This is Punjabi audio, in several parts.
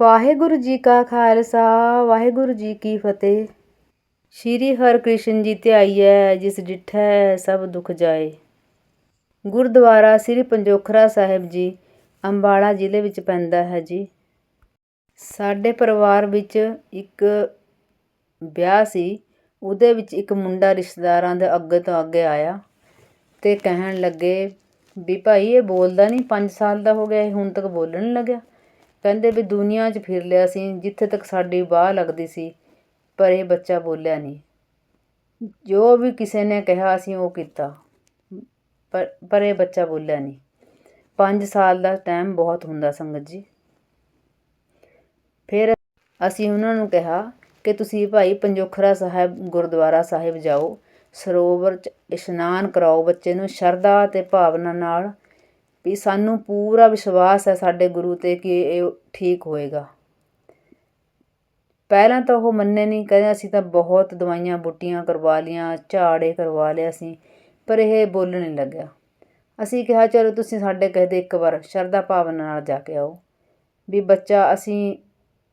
ਵਾਹਿਗੁਰੂ ਜੀ ਕਾ ਖਾਲਸਾ, ਵਾਹਿਗੁਰੂ ਜੀ ਕੀ ਫਤਿਹ। ਸ਼੍ਰੀ ਹਰਿਕ੍ਰਿਸ਼ਨ ਜੀ ਧਿਆਈ ਹੈ ਜਿਸ ਡਿਠੈ ਸਭ ਦੁਖ ਜਾਏ। ਗੁਰਦੁਆਰਾ ਸ੍ਰੀ ਪੰਜੋਖਰਾ ਸਾਹਿਬ ਜੀ, ਅੰਬਾਲਾ ਜ਼ਿਲ੍ਹੇ ਵਿੱਚ ਪੈਂਦਾ ਹੈ ਜੀ। ਸਾਡੇ ਪਰਿਵਾਰ ਵਿੱਚ ਇੱਕ ਵਿਆਹ ਸੀ, ਉਹਦੇ ਵਿੱਚ ਇੱਕ ਮੁੰਡਾ ਰਿਸ਼ਤੇਦਾਰਾਂ ਦੇ ਅੱਗੇ ਤੋਂ ਅੱਗੇ ਆਇਆ ਤੇ ਕਹਿਣ ਲੱਗੇ ਵੀ ਭਾਈ ਇਹ ਬੋਲਦਾ ਨਹੀਂ 5 ਸਾਲ ਦਾ ਹੋ ਗਿਆ, ਇਹ ਹੁਣ ਤੱਕ ਬੋਲਣ ਲੱਗਿਆ। ਕਹਿੰਦੇ ਵੀ ਦੁਨੀਆ 'ਚ ਫਿਰ ਲਿਆ ਸੀ, ਜਿੱਥੇ ਤੱਕ ਸਾਡੀ ਬਾਹ ਲੱਗਦੀ ਸੀ, ਪਰ ਇਹ ਬੱਚਾ ਬੋਲਿਆ ਨਹੀਂ। ਜੋ ਵੀ ਕਿਸੇ ਨੇ ਕਿਹਾ ਅਸੀਂ ਉਹ ਕੀਤਾ, ਪਰ ਪਰ ਇਹ ਬੱਚਾ ਬੋਲਿਆ ਨਹੀਂ। 5 ਸਾਲ ਦਾ ਟਾਈਮ ਬਹੁਤ ਹੁੰਦਾ ਸੰਗਤ ਜੀ। ਫਿਰ ਅਸੀਂ ਉਹਨਾਂ ਨੂੰ ਕਿਹਾ ਕਿ ਤੁਸੀਂ ਭਾਈ ਪੰਜੋਖਰਾ ਸਾਹਿਬ, ਗੁਰਦੁਆਰਾ ਸਾਹਿਬ ਜਾਓ, ਸਰੋਵਰ 'ਚ ਇਸ਼ਨਾਨ ਕਰਾਓ ਬੱਚੇ ਨੂੰ ਸ਼ਰਧਾ ਤੇ ਭਾਵਨਾ ਨਾਲ। ਵੀ ਸਾਨੂੰ ਪੂਰਾ ਵਿਸ਼ਵਾਸ ਹੈ ਸਾਡੇ ਗੁਰੂ ਤੇ ਕਿ ਇਹ ਠੀਕ ਹੋਏਗਾ। ਪਹਿਲਾਂ ਤਾਂ ਉਹ ਮੰਨੇ ਨਹੀਂ, ਕਹਿੰਦੇ ਅਸੀਂ ਤਾਂ ਬਹੁਤ ਦਵਾਈਆਂ ਬੁੱਟੀਆਂ ਕਰਵਾ ਲੀਆਂ, ਝਾੜੇ ਕਰਵਾ ਲਿਆ ਅਸੀਂ, ਪਰ ਇਹ ਬੋਲਣ ਨਹੀਂ ਲੱਗਿਆ। ਅਸੀਂ ਕਿਹਾ, ਚਲੋ ਤੁਸੀਂ ਸਾਡੇ ਕਹਦੇ ਇੱਕ ਵਾਰ ਸ਼ਰਧਾ ਭਾਵਨਾ ਨਾਲ ਜਾ ਕੇ ਆਓ। ਵੀ ਬੱਚਾ, ਅਸੀਂ,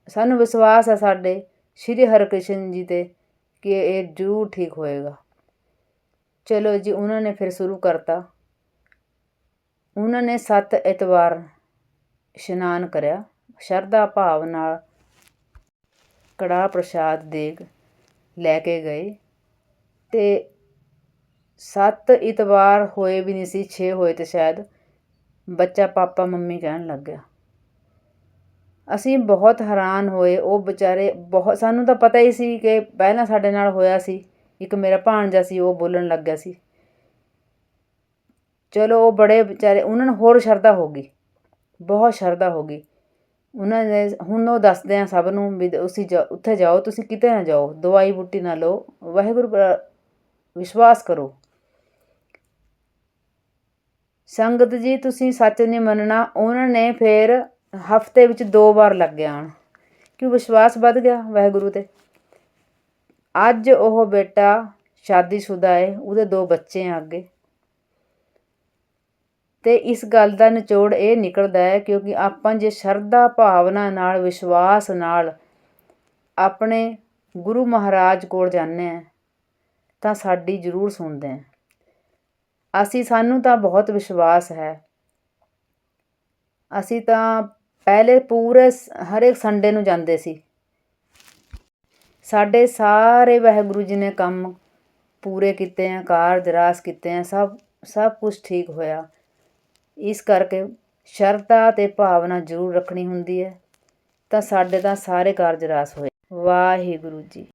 ਸਾਨੂੰ ਵਿਸ਼ਵਾਸ ਹੈ ਸਾਡੇ ਸ਼੍ਰੀ ਹਰਿਕ੍ਰਿਸ਼ਨ ਜੀ ਤੇ ਕਿ ਇਹ ਜ਼ਰੂਰ ਠੀਕ ਹੋਏਗਾ। ਚਲੋ ਜੀ, ਉਹਨਾਂ ਨੇ ਫਿਰ ਸ਼ੁਰੂ ਕਰਤਾ। ਉਹਨਾਂ ਨੇ ਸੱਤ ਐਤਵਾਰ ਇਸ਼ਨਾਨ ਕਰਿਆ। ਸ਼ਰਧਾ ਭਾਵ ਨਾਲ ਕੜਾਹ ਪ੍ਰਸ਼ਾਦ ਦੇਗ ਲੈ ਕੇ ਗਏ ਅਤੇ ਸੱਤ ਇਤਵਾਰ ਹੋਏ ਵੀ ਨਹੀਂ ਸੀ, ਛੇ ਹੋਏ ਤੇ ਸ਼ਾਇਦ ਬੱਚਾ ਪਾਪਾ ਮੰਮੀ ਕਹਿਣ ਲੱਗ ਗਿਆ। ਅਸੀਂ ਬਹੁਤ ਹੈਰਾਨ ਹੋਏ। ਉਹ ਵਿਚਾਰੇ ਬਹੁਤ, ਸਾਨੂੰ ਤਾਂ ਪਤਾ ਹੀ ਸੀ ਕਿ ਪਹਿਲਾਂ ਸਾਡੇ ਨਾਲ ਹੋਇਆ ਸੀ। ਇੱਕ ਮੇਰਾ ਭਾਣਜਾ ਸੀ, ਉਹ ਬੋਲਣ ਲੱਗਿਆ ਸੀ। ਚਲੋ ਉਹ ਬੜੇ ਵਿਚਾਰੇ, ਉਹਨਾਂ ਨੂੰ ਹੋਰ ਸ਼ਰਧਾ ਹੋ ਗਈ। ਬਹੁਤ ਸ਼ਰਧਾ ਹੋ ਗਈ। ਉਹਨਾਂ ਨੇ ਹੁਣ ਉਹ ਦੱਸਦੇ ਆ ਸਭ ਨੂੰ ਵੀ ਤੁਸੀਂ ਜਾ, ਉੱਥੇ ਜਾਓ, ਤੁਸੀਂ ਕਿਤੇ ਨਾ ਜਾਓ, ਦਵਾਈ ਬੂਟੀ ਨਾ ਲਓ, ਵਾਹਿਗੁਰੂ ਪਰ ਵਿਸ਼ਵਾਸ ਕਰੋ। ਸੰਗਤ ਜੀ, ਤੁਸੀਂ ਸੱਚ ਨਹੀਂ ਮੰਨਣਾ, ਉਹਨਾਂ ਨੇ ਫਿਰ ਹਫ਼ਤੇ ਵਿੱਚ ਦੋ ਵਾਰ ਲੱਗ ਆਣ ਕਿਉਂ ਵਿਸ਼ਵਾਸ ਵੱਧ ਗਿਆ ਵਾਹਿਗੁਰੂ ਤੇ? ਅੱਜ ਉਹ ਬੇਟਾ ਸ਼ਾਦੀशुदा ਹੈ ਉਹਦੇ ਦੋ ਬੱਚੇ ਆ ਅੱਗੇ। ਅਤੇ ਇਸ ਗੱਲ ਦਾ ਨਿਚੋੜ ਇਹ ਨਿਕਲਦਾ ਹੈ ਕਿਉਂਕਿ ਆਪਾਂ ਜੇ ਸ਼ਰਧਾ ਭਾਵਨਾ ਨਾਲ, ਵਿਸ਼ਵਾਸ ਨਾਲ ਆਪਣੇ ਗੁਰੂ ਮਹਾਰਾਜ ਕੋਲ ਜਾਂਦੇ ਹਾਂ, ਤਾਂ ਸਾਡੀ ਜ਼ਰੂਰ ਸੁਣਦੇ ਆ ਅਸੀਂ, ਸਾਨੂੰ ਤਾਂ ਬਹੁਤ ਵਿਸ਼ਵਾਸ ਹੈ। ਅਸੀਂ ਤਾਂ ਪਹਿਲੇ ਪੂਰੇ ਹਰੇਕ ਸੰਡੇ ਨੂੰ ਜਾਂਦੇ ਸੀ। ਸਾਡੇ ਸਾਰੇ ਵਾਹਿਗੁਰੂ ਜੀ ਨੇ ਕੰਮ ਪੂਰੇ ਕੀਤੇ ਆ, ਕਾਰਜ ਰਾਸ ਕੀਤੇ ਆ, ਸਭ ਸਭ ਕੁਝ ਠੀਕ ਹੋਇਆ। ਇਸ ਕਰਕੇ ਸ਼ਰਧਾ ਅਤੇ ਭਾਵਨਾ ਜ਼ਰੂਰ ਰੱਖਣੀ ਹੁੰਦੀ ਹੈ, ਤਾਂ ਸਾਡੇ ਤਾਂ ਸਾਰੇ ਕਾਰਜ ਰਾਸ ਹੋਏ। ਵਾਹਿਗੁਰੂ ਜੀ